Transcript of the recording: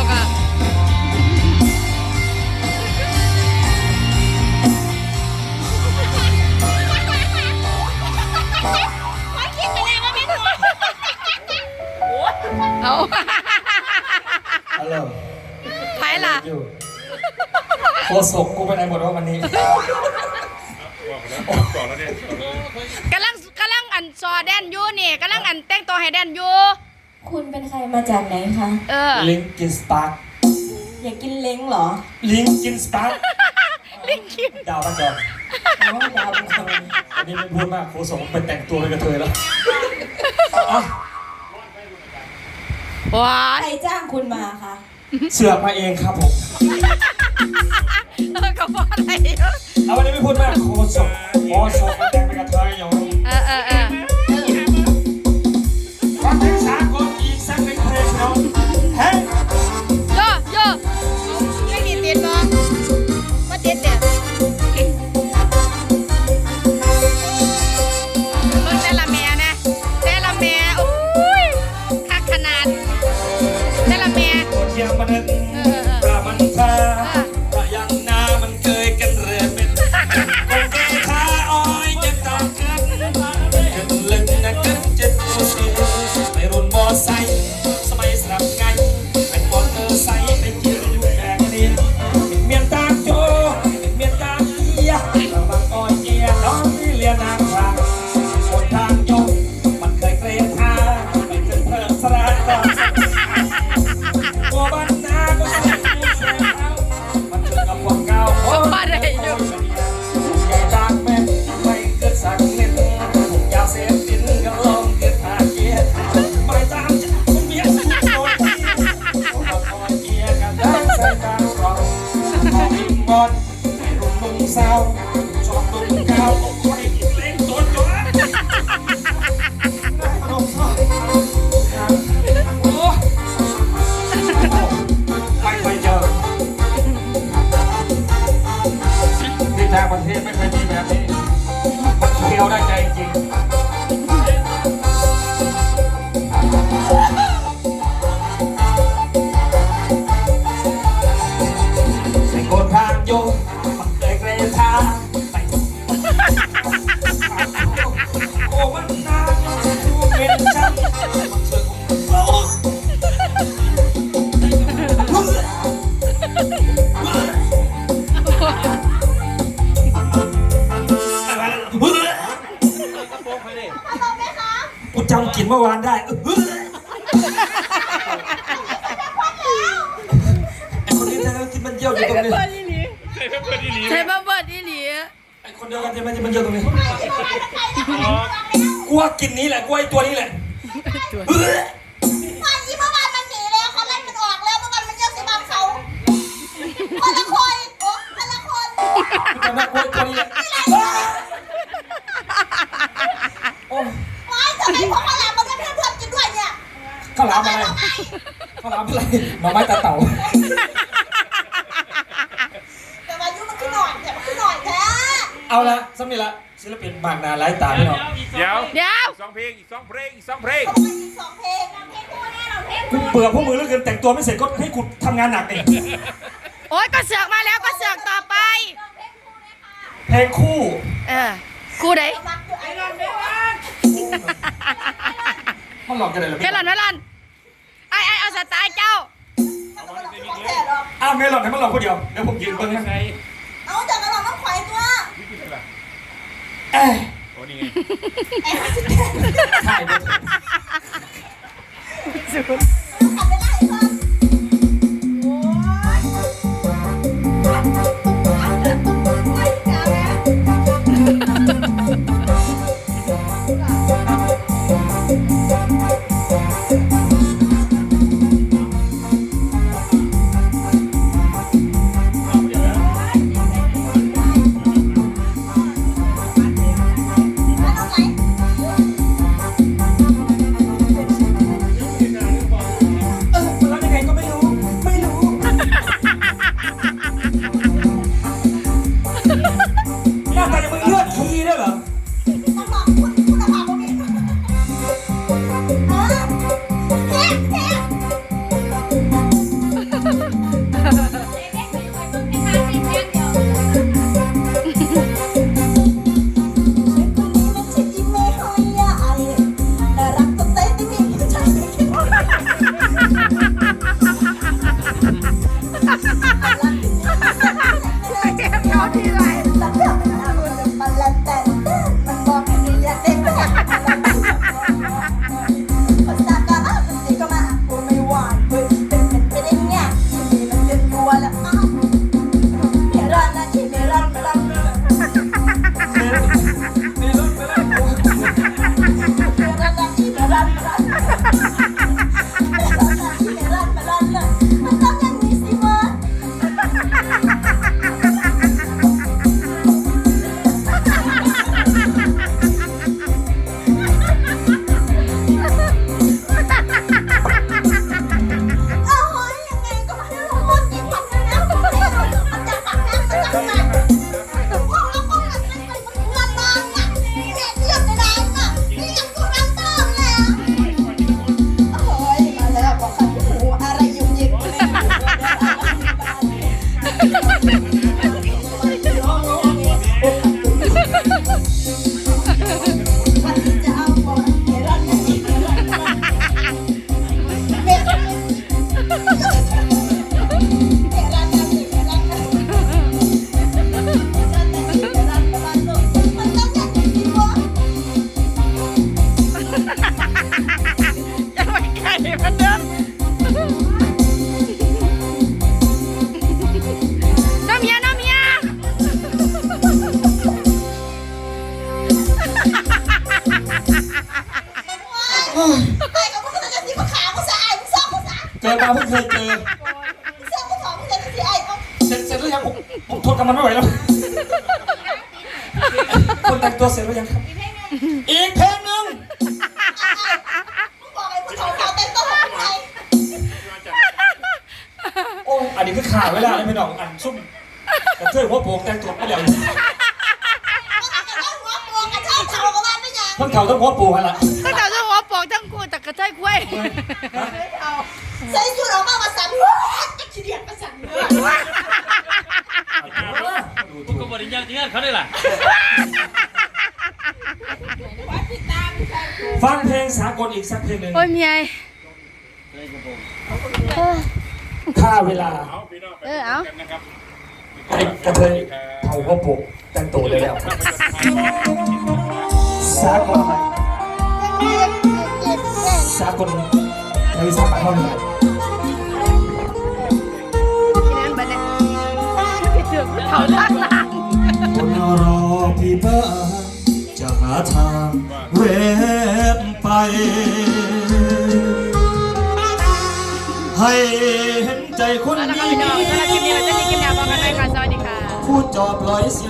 แล้วก็ขอคิดไปแล้วว่าเป็นหัวเอาฮัลโหลไปล่ะอยู่โคศกกูไปไหนหมดว่าวันนี้ก่อนแล้วเนี่ยกำลังกำลังอันซอแดนอยู่นี่กำลังอันแต่งตัวให้แดนอยู่ คุณเป็นใครมาจากไหนคะ เออ ลิงกินสปาร์คอยากกินเล้งเหรอลิงกินสปาร์คลิงคิมดาวประจอมอ๋อดาวเป็นคนอันนี้ไม่พูดมากโคศกไปแต่งตัวเป็นกระเทยแล้วอะว้าใครยจ้างคุณมาคะ เสือกมาเองครับผม เออก็ว่าอะไรอยู่เอาวันนี้ไม่พูดมากโคศกโคศกมาแต่งเป็นกระเทยอย่างเอ ให้รุ่มลุงสาวชอบตุ้งเก่า ที่างประเทศไม่เคยมี จำกลิ่นเมื่อวานได้ไอ้คนนี้นะที่มันเยี่ยวอยู่ตรงนี้ใช่เพื่อนที่หลีใช่บ่เบิดอีหลีไอ้คนเดียวกันใช่ไหมที่มันเยี่ยวตรงนี้กูว่ากลิ่นนี้แหละกูว่าไอ้ตัวนี้แหละวันนี้เมื่อวานมันหนีแล้วเขาไล่มันออกแล้วเมื่อวานมันเยี่ยวสิบังเขาคนละคนโอ้คนละคนกูจำได้กูไอ้ตัวนี้แหละโอ้ ว้ายทำไมพวกเขาหลับมันไม่เพื่อนเพื่อนกินด้วยเนี่ย ข้าวหลามอะไรข้าวหลามอะไรหน่อไม้ตาเต่าแต่ว่ายุมันขึ้นหน่อยแต่มันขึ้นหน่อยแท้เอาละสำนีละศิลปินบางนาไร้ตาพี่น้องเดี๋ยวเดี๋ยวอีกสองเพลงอีกสองเพลงอีกสองเพลงเขาบอกว่าอีกสองเพลงเพลงคู่แน่เราเพลงกูเบื่อพวกมึงเหลือเกินแต่งตัวไม่เสร็จก็ให้กูทำงานหนักเองโอ๊ยก็เสือกมาแล้วก็เสือกต่อไป เพลงคู่เออกูไดรักอยู่ไอ้รอนไม่ว่ามันหลอกกันเลยเหรอเมพี่ลอนเมลอน ไอไอเอาสไตล์เจ้า มันก็ต้องของแท้หรอกอ้าวเมลอนให้มันหลอกคนเดียวเดี๋ยวผมยืนเบิ้งนะเอาจากกระหล่ำน้ำข่อยตัว เอ้ยโอ้นี่ไง ไอ้ฮัสกี้ มาเพิ่งเคยเจอเสื้อผู้สองเสื้อที่สีไอ้เขาเสร็จเสร็จแล้วยังผมผมทนกับมันไม่ไหวแล้ว คนแต่งตัวเสร็จแล้วยังครับอีกเพลงหนึ่งมึงบอกไอ้ผู้สองเขาเต้นตัวของใครโอ้อันนี้คือข่าวเวลาเลยไม่ดอกอันซุ่มกระเทยหัวโปกแต่งตัวไม่แล้วมึงอาจจะต้องหัวโปกกระเทยเข่ากับว่าไม่ยังทั้งเข่าทั้งหัวโปกกันละตั้งแต่หัวโปกทั้งคู่แต่ กระเทยคุ้ยใส่ชุดออกมามาสั่นว้าจะขี้เดียดมาสั่นเลยกูก็บริยังที่นั่นเขาได้ล่ะฟังเพลงสากลอีกสักเพลงหนึ่งโอ้ยเมียค่าเวลา เอาพี่น้องไปเออเอากันนะครับไอ้กระเทยเข่าหัวโปกแต่งตัวเลยแล้วสากล สากลในสากลเท่าไหร่ที่นั่นบัดเนี่ยพี่เถื่อนเขาล่างล่างคนรอพี่บ้าจะหาทางเวบไป ให้เห็นใจคนแล้วก็นี้พี่น้องสำหรับคลิปนี้เราจะมีคลิปแนวบอกกันไปค่ะสวัสดีค่ะผู้จอบลอยสิ